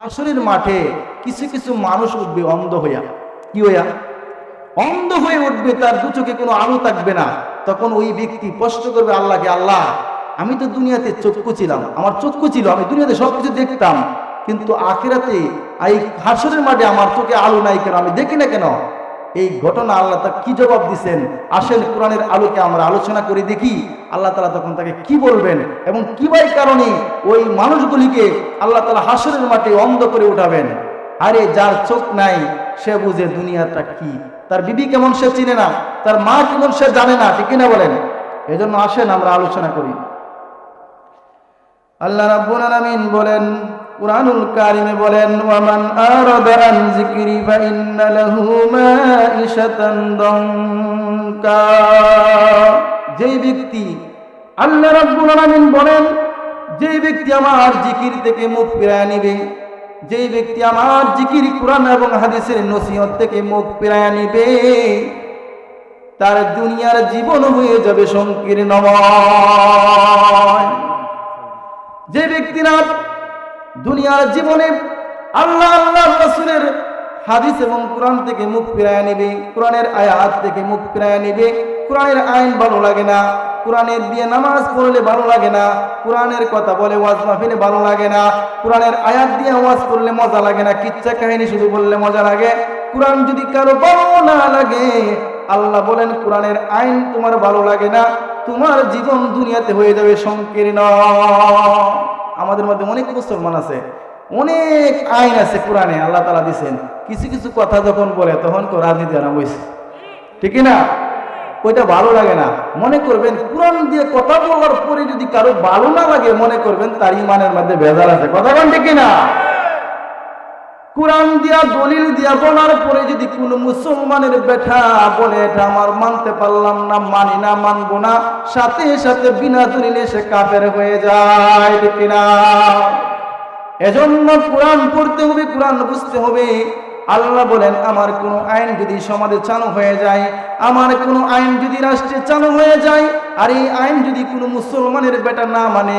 আসরের মাঠে কিছু কিছু মানুষ উঠবে অন্ধ হইয়া। কি হইয়া? অন্ধ হয়ে উঠবে, তার দু চোখে কোনো আলো থাকবে না। তখন ওই ব্যক্তি কষ্ট করবে, আল্লাহকে, আল্লাহ, আমি তো দুনিয়াতে চক্ষু ছিলাম, আমার চক্ষু ছিল, আমি দুনিয়াতে সবকিছু দেখতাম, কিন্তু আখেরাতে, এই হাসরের মাঠে আমার চোখে আলো নাই কেন? আমি দেখি না কেন? এই ঘটনা আল্লাহ তা কি জবাব দিছেন? আসেন কোরআনের আলোকে আমরা আলোচনা করে, দেখি আল্লাহ তালা তখন তাকে কি বলবেন এবং কি বাই কারণে ওই মানুষগুলিকে আল্লাহ তালা হাসরের মাঠে অন্ধ করে উঠাবেন? আরে যার চোখ নাই, সে বুঝে দুনিয়াটা কি? তার বিবি কেমন সে চিনে না? তার মা কেমন সে জানে না? ঠিক না বলেন? এজন্য আসেন আমরা আলোচনা করি। আল্লাহ রাব্বুল আলামিন বলেন কুরআনুল কারিমে বলেন, ওয়ামান আরাদা আন যিকরি ফা ইন্না লাহু মাঈশাতান দঙ্কা। যেই ব্যক্তি আল্লাহ রাব্বুল আলামিন বলেন, যেই ব্যক্তি আমার জিকির থেকে মুখ ফিরায় নিবে, যেই ব্যক্তি আমার জিকির কোরআন এবং হাদিসের নসিহত থেকে মুখ ফিরায় নিবে, তার দুনিয়ার জীবন হয়ে যাবে সংকীর্ণময় দুনিয়ার জীবনে আল্লাহ আল্লাহ রসুলের হাদিস এবং কোরআন থেকে মুখ ফিরায় নেবে, কোরআনের আয়াত থেকে মুখ ফিরায় নেবে। কোরআনের আইন ভালো লাগে না, কোরআনের দিয়ে নামাজ পড়লে ভালো লাগে না, কোরআনের কথা বলে ওয়াজ মাহফিলে ভালো লাগে না, কোরআনের আয়াত দিয়ে ওয়াজ করলে মজা লাগে না, কিচ্ছা কাহিনী শুধু বললে মজা লাগে। কোরআন যদি কারও ভালো না লাগে, আল্লাহ বলেন, কোরআনের আইন তোমার ভালো লাগে না, তোমার জীবন দুনিয়াতে হয়ে যাবে সংকীর্ণ। আমাদের মধ্যে অনেক মুসলমান আছে, অনেক আইন আছে কোরআনে, আল্লাহ তালা দিচ্ছেন কিছু কিছু কথা যখন বলে, তখন তো রাজনীতি আনা হয়েছে ঠিক না ওইটা ভালো লাগে না। মনে করবেন, কোরআন দিয়ে কথা বলার পরে যদি কারও ভালো না লাগে, মনে করবেন তার ইমানের মধ্যে ভেজাল আছে। কথা বলেন ঠিক না কোরআন দিয়া, দলিল দিয়া বলার পরে যদি কোন মুসলমানের বেঠা বলে, এটা আমার মানতে পারলাম না, মানি না, মানবো না, সাথে সাথে বিনা দলিলে সে কাফের হয়ে যায়, ঠিক না এজন্য কোরআন পড়তে হবে, কোরআন বুঝতে হবে। আল্লাহ বলেন, আমার কোনো আইন যদি সমাজে চালু হয়ে যায়, আমার কোনো আইন যদি রাষ্ট্রে চালু হয়ে যায়, আর এই আইন যদি কোনো মুসলমানের বেটা না মানে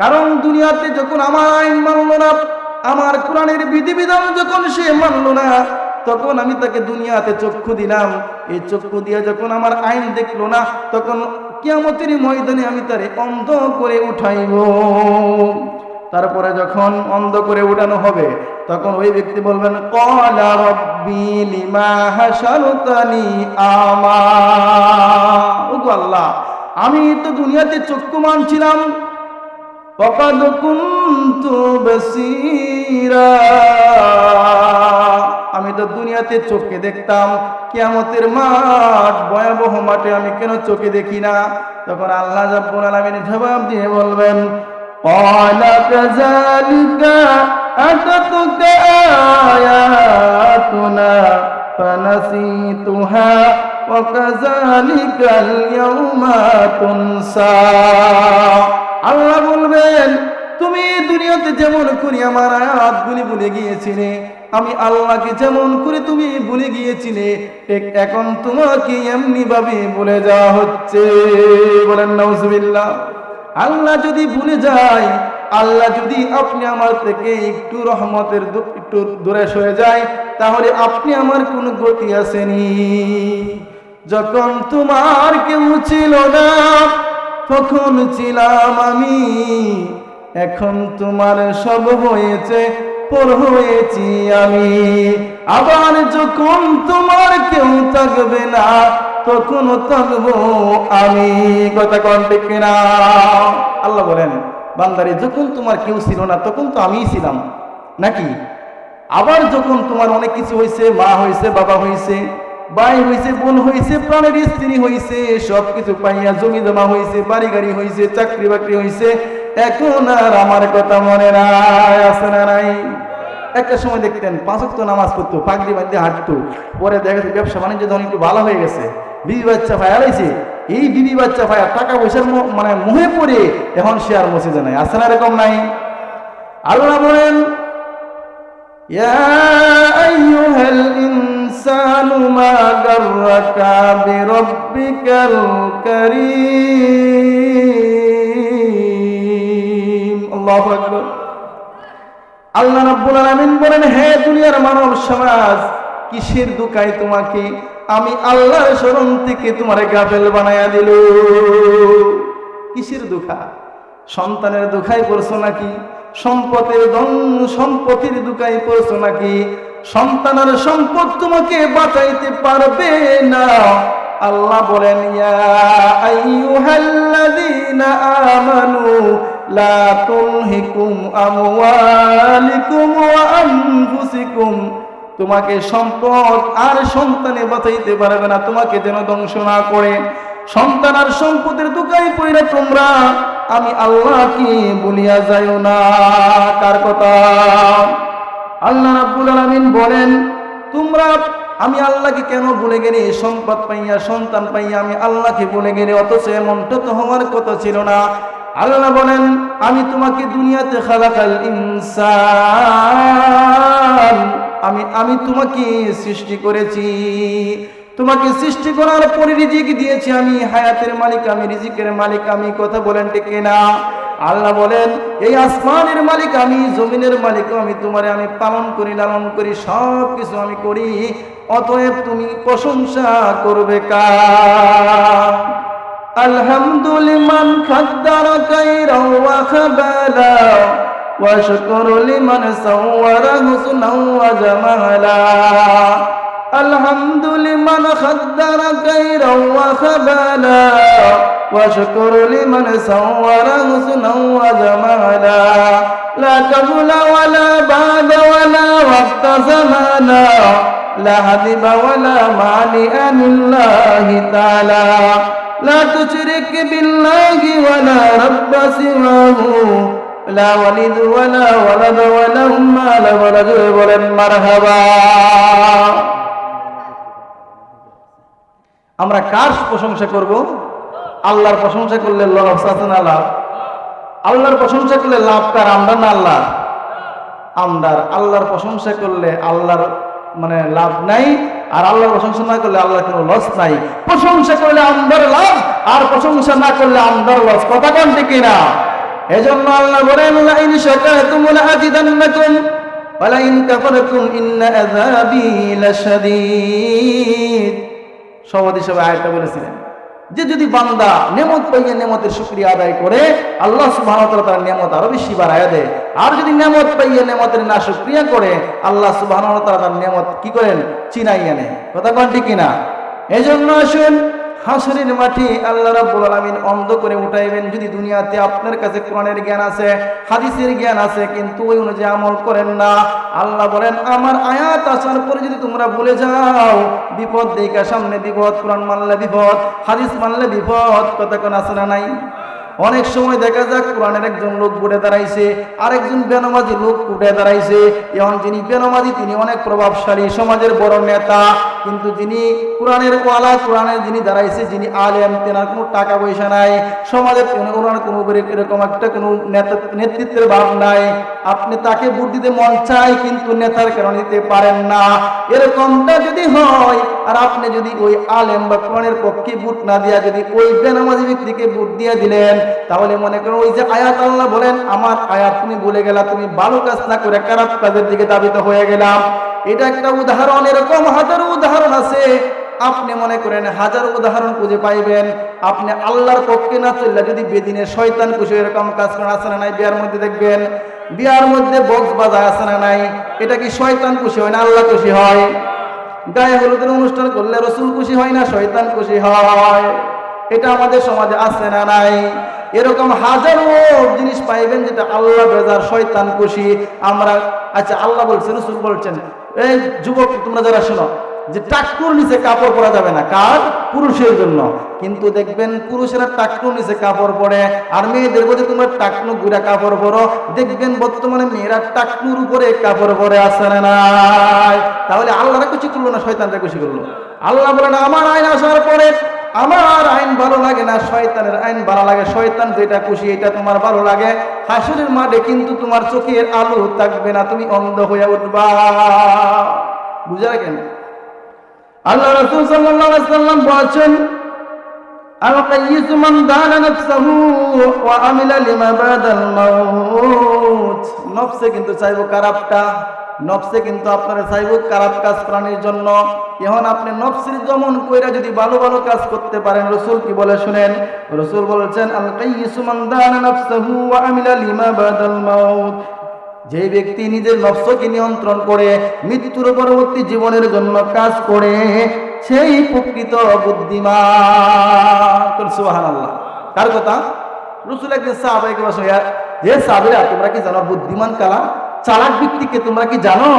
কারণ দুনিয়াতে যখন আমার আইন মানল না, আমার কোরআনের বিধিবিধান যখন সে মানল না, তখন আমি তাকে দুনিয়াতে চক্ষু দিলাম। এই চক্ষু দিয়ে যখন আমার আইন দেখল না, তখন কিয়ামতের ময়দানে আমি তারে অন্ধ করে উঠাইব। তারপরে যখন অন্ধ করে উঠানো হবে, তখন ওই ব্যক্তি বলবেন, কলা রব্বি লিমা হাসানুতানি আমা। ওগো আল্লাহ, আমি তো দুনিয়াতে চক্ষু মানছিলাম। وقد كنت بصيرا আমি তো দুনিয়াতে চোখে দেখতাম কিয়ামতের মাঠ ভয়াবহ মাঠে আমি কেন চোখে দেখি না তখন আল্লাহ রাব্বুল আলামিন জবাব দিয়ে বলবেন قال كذلك أتتك آياتنا فنسيتها وكذلك اليوم تنسى আল্লাহ বলবেন, তুমি দুনিয়াতে যেমন করি আমার আয়াতগুলি ভুলে গিয়েছিলে, আমি আল্লাহকে যেমন করে তুমি ভুলে গিয়েছিলে, ঠিক এখন তোমাকে এমনি ভাবে ভুলে যাওয়া হচ্ছে। বলেন, নাউজুবিল্লাহ। আল্লাহ যদি ভুলে যায়, আল্লাহ যদি আপনি আমার থেকে একটু রহমতের একটু দূরে সরে যায়, তাহলে আপনি আমার কোনো গতি আসেনি। যখন তোমার কেউ ছিল না তখন ছিলাম আমি? এখন তোমার সব হয়েছে, পর হয়েছি আমি। আবার যখন তোমার কেউ থাকবে না তখনও থাকব আমি। কথা কন ঠিক না আল্লাহ বলেন, বান্দারে, যখন তোমার কেউ ছিল না, তখন তো আমিই ছিলাম। নাকি? আবার যখন তোমার অনেক কিছু হয়েছে, মা হয়েছে, বাবা হয়েছে ভাই হইছে, বোন হইছে, প্রাণের স্ত্রী হইছে, সবকিছু পাইয়া জমি জমা হইছে বাড়ি গাড়ি হইছে চাকরি বাকরি হইছে। এখন আর আমার কথা মনে নাই, আছে না নাই? একটা সময় দেখতেন পাঁচক তো নামাজ পড়তো, পাগড়ি বাঁধতে হাঁটতো। পরে দেখা যায় ব্যবসা বাণিজ্য ধরুন একটু ভালো হয়ে গেছে। বিবি বাচ্চা ফায়ালাইছে এই বিবি বাচ্চা ফায়া টাকা পয়সার মানে মুহে পড়ে, এখন সে আর মসজিদে নাই, আছে না এরকম নাই? আল্লাহ বলেন, ইয়া আইয়ুহাল الإنسان ما غرك بربك الكريم الله أكبر আল্লাহ রাব্বুল আলামিন বলেন হে দুনিয়ার মানব সমাজ কিসের দুকায় তোমাকে আমি আল্লাহর শরণ থেকে তোমারে গাফেল বানায়া দিল কিসের দুঃখা সন্তানের দুঃখাই পড়ছো নাকি সম্পদের দন সম্পত্তির দুঃখাই পড়ছো নাকি সন্তানের সম্পদ তোমাকে বাঁচাইতে পারবে না। আল্লাহ বলেন আমানু, লা তোমাকে সম্পদ আর সন্তানে বাঁচাইতে পারবে না, তোমাকে যেন ধ্বংস না করে। সন্তান আর সম্পদের দোকাই পইরা তোমরা, আমি আল্লাহকে বলিয়া যাইও না। কার কথা? আল্লাহ রাব্বুল আলামিন বলেন, তোমরা, আমি আল্লাহকে কেন ভুলে গেলে? সম্পদ পাইয়া, সন্তান পাইয়া আমি আল্লাহকে ভুলে গেলে? অথচ এমনটা তো হওয়ার কথা ছিল না। আল্লাহ বলেন, আমি তোমাকে দুনিয়াতে খালাকাল ইনসান। আমি আমি তোমাকে সৃষ্টি করেছি। তোমাকে সৃষ্টি করার পরে রিজিক দিয়েছি আমি। হায়াতের মালিক, আমি, রিজিকের মালিক, আমি কথা বলেন ঠিক না আল্লাহ বলেন, এই আসমানের মালিক আমি, জমিনের মালিক আমি, তোমারে আমি পালন করি, লালন করি সব কিছু আমি করি, অতএব তুমি প্রশংসা করবে কা আলহামদুলিমান আলহামদুলিমান واشكر لمن صور حسنا وجمالا لا قبل ولا بعد ولا وقت زمانا لا هدب ولا مانع من الله تعالى لا تشرك بالله ولا رب سواه لا ولد ولا ولد ولا مال ولا বলেন মারহাবা আমরা কার প্রশংসা করব আল্লাহর প্রশংসা করলে লাভ। আল্লাহর প্রশংসা করলে লাভ কার, আমরা না আল্লাহ আমরার। আল্লাহর প্রশংসা করলে আল্লাহর মানে লাভ নাই, আর আল্লাহর প্রশংসা না করলে আল্লাহর কোনো লস নাই। প্রশংসা করলে আমদার লাভ, আর প্রশংসা না করলে আমদার লস কথা কোন ঠিক না? এজন্য আল্লাহ বলেন, লাইন শাকারতুম লাযিদান্নাকুম ওয়া লাইন কাফারতুম ইন্না আযাবি লাশাদীদ। সভাপতি সবাই আয়াতটা বলেছিলেন। যে যদি বান্দা নেমত পাইয়া নেমতের শুক্রিয়া আদায় করে, আল্লাহ সুবাহ তার নেমত আরও বেশি বাড়ায় দেয়। আর যদি নেমত পাইয়া নেমতের না শুক্রিয়া করে, আল্লাহ সুবাহ তার নেমত কি করেন? চিনাইয়া নেয়। কথা কন্টি কিনা? এই এজন্য আসুন হাসরের মাঠে আল্লাহ রাব্বুল আলামিন অন্ধ করে উঠাইবেন। যদি দুনিয়াতে আপনার কাছে কোরআনের জ্ঞান আছে, হাদিসের জ্ঞান আছে, কিন্তু ওই অনুযায়ী আমল করেন না। আল্লাহ বলেন, আমার আয়াত আসার পরে যদি তোমরা ভুলে যাও, বিপদ দেখা সামনে বিপদ, কোরআন মানলে বিপদ, হাদিস মানলে বিপদ, কথা কোন আছে না নাই? অনেক সময় দেখা যাক কোরআনের একজন লোক ঘুরে দাঁড়াইছে, আরেকজন বেনমাজি লোক উঠে দাঁড়াইছে। এখন যিনি বেনমাজি, তিনি অনেক প্রভাবশালী সমাজের বড় নেতা। কিন্তু যিনি কোরআনের ওয়ালা, কোরআনের যিনি দাঁড়াইছে, যিনি আলেম, তেনার কোনো টাকা পয়সা নাই, সমাজের কোনো- ওনার কোনো এরকম একটা কোনো নেতৃত্বের ভাব নাই। আপনি তাকে ভোট দিতে মন চাই কিন্তু নেতার কেন দিতে পারেন না। এরকমটা যদি হয়, আর আপনি যদি ওই আলেম বা কোরআনের পক্ষে ভোট না দিয়া যদি ওই বেনামাজি ব্যক্তিকে ভোট দিয়ে দিলেন, তাহলে মনে করেন ওই যে আয়াত আল্লাহ বলেন, আমার আয়াত তুমি বলে গেলা, তুমি ভালো কাজ না করে খারাপ কাজের দিকে দাবিত হয়ে গেলাম এটা একটা উদাহরণ, এরকম হাজারো উদাহরণ আছে। আপনি মনে করেন হাজার উদাহরণ খুঁজে পাইবেন, আপনি আল্লাহর পক্ষে না চললে যদি বেদিনের শয়তান খুশি এরকম কাজ করেন আছে না নাই? বিয়ার মধ্যে দেখবেন, বিয়ার মধ্যে বক্স বাজা আছে না নাই? এটা কি শয়তান খুশি হয় না আল্লাহ খুশি হয়? গায়ে হলুদের অনুষ্ঠান করলে রসুল খুশি হয় না শয়তান খুশি হয়? এটা আমাদের সমাজে আছে না নাই? এরকম হাজারো জিনিস পাইবেন যেটা আল্লাহ বেজার শয়তান খুশি। আমরা আচ্ছা আল্লাহ বলছেন রসুল বলছেন এই যুবক, তোমরা যারা শোনো, যে টাকুর নিচে কাপড় পরা যাবে না কার পুরুষের জন্য। কিন্তু দেখবেন পুরুষেরা টাকনু নিচে কাপড় পরে, আর মেয়েদের মধ্যে তোমরা টাকনু গুড়া কাপড় পরো। দেখবেন বর্তমানে মেয়েরা টাকনুর উপরে কাপড় পরে আসে না তাহলে আল্লাহরা কিছু করল না শয়তানরা কিছু করল। আল্লাহ বলে না আমার আইন আসার পরে আমার আইন ভালো লাগে না শয়তানের আইন ভালো লাগে শয়তান যেটা খুশি এটা তোমার ভালো লাগে হাসুরের মাঠে কিন্তু তোমার চোখের আলো থাকবে না তুমি অন্ধ হয়ে উঠবা বুঝা রাখেন আল্লাহ রসুল সাল্লাল্লাহু আলাইহি সাল্লাম বলেছেন القيس من دان نفسه وعمل لما بعد الموت নফসে কিন্তু চাইবো খারাপটা নফসে কিন্তু আপনারা চাইব খারাপ কাজ প্রাণীর জন্য। এখন আপনি নফসের দমন কইরা যদি ভালো ভালো কাজ করতে পারেন, রসুল কি বলে শুনেন? রসুল বলেছেন আল কাইয়িসু মান দানা নাফসাহু ওয়া আমিলা লিমা বাদাল মাউত। যে ব্যক্তি নিজের নফসকে নিয়ন্ত্রণ করে, মৃত্যুর পরবর্তী জীবনের জন্য কাজ করে, সেই প্রকৃত বুদ্ধিমান। সুবাহান আল্লাহ কার কথা? রসুল একদিন সাহাবাইকে বসে যে সাহাবিরা, তোমরা কি জানো, বুদ্ধিমান কালা চালাক ব্যক্তিকে তোমরা কি জানো?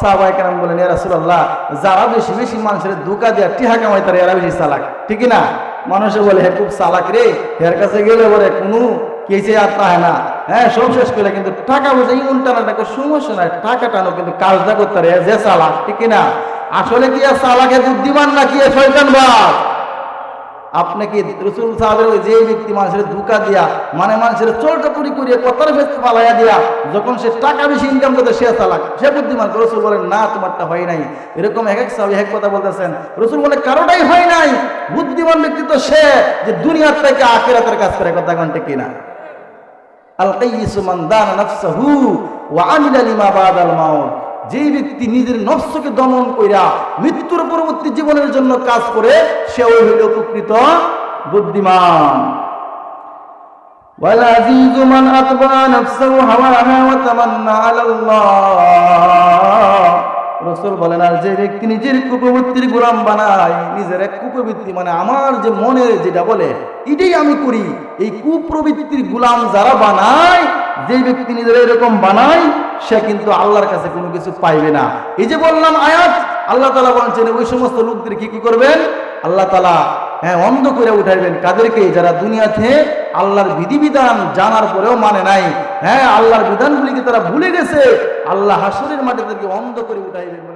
সাহাবাই কেন বলেন রাসূলুল্লাহ, যারা বেশি বেশি মানুষের ধোকা দেয়া টিহা কামাই তারা এরা বেশি চালাক। ঠিক না? মানুষে বলে, হে খুব চালাক রে এর কাছে গেলে বলে কোনো কেসে আর তাহে না। হ্যাঁ সব শেষ করে কিন্তু টাকা বুঝে উল্টানা টাকা সমস্যা নাই টাকা টানো কিন্তু কাজটা করতে পারে যে চালাক, ঠিক না? আসলে কি আর চালাকে বুদ্ধিমান নাকি এ শয়তান বাপ? আপনি কি রসুল সাহেবের ওই যে ব্যক্তি মানুষের ধোকা দিয়া মানে মানুষের চোরটা চুরি করিয়ে কতার ভেস্তে পালাইয়া দিয়া, যখন সে টাকা বেশি ইনকাম করতে, সে চালাক। সে বুদ্ধিমান রসুল বলেন, না, তোমারটা হয় নাই। এরকম এক এক সাহেব এক কথা বলতেছেন। রসুল বলে, কারোটাই হয় নাই। বুদ্ধিমান ব্যক্তি তো সে যে দুনিয়ার থেকে আখেরাতের কাজ করে। কথা কন্টে কিনা? আল কাইয়িসু মান দানা নাফসাহু ওয়া আমিলা লিমা বাদাল মাউত। যে ব্যক্তি নিজের নফসকে দমন কইরা মৃত্যুর পরবর্তী জীবনের জন্য কাজ করে সে ওই হইল প্রকৃত বুদ্ধিমান والعزيز من أتبع نفسه هواها وتمنى على الله রসুল বলেন আর যে ব্যক্তি নিজের কুপবৃত্তির গোলাম বানায় নিজের এক কুপবৃত্তি মানে আমার যে মনের যেটা বলে এটাই আমি করি এই কুপ্রবৃত্তির গোলাম যারা বানায় যে ব্যক্তি নিজের এরকম বানায় সে কিন্তু আল্লাহর কাছে কোনো কিছু পাইবে না। এই যে বললাম আয়াত, আল্লাহ তালা বলছেন, ওই সমস্ত লোকদের কি কি করবেন? আল্লাহ তালা হ্যাঁ অন্ধ করে উঠাইবেন কাদেরকে যারা দুনিয়াতে আল্লাহর বিধিবিধান জানার পরেও মানে নাই। হ্যাঁ আল্লাহর বিধানগুলিকে তারা ভুলে গেছে। আল্লাহ হাসুরের মাঠে তাদেরকে অন্ধ করে উঠাইবেন।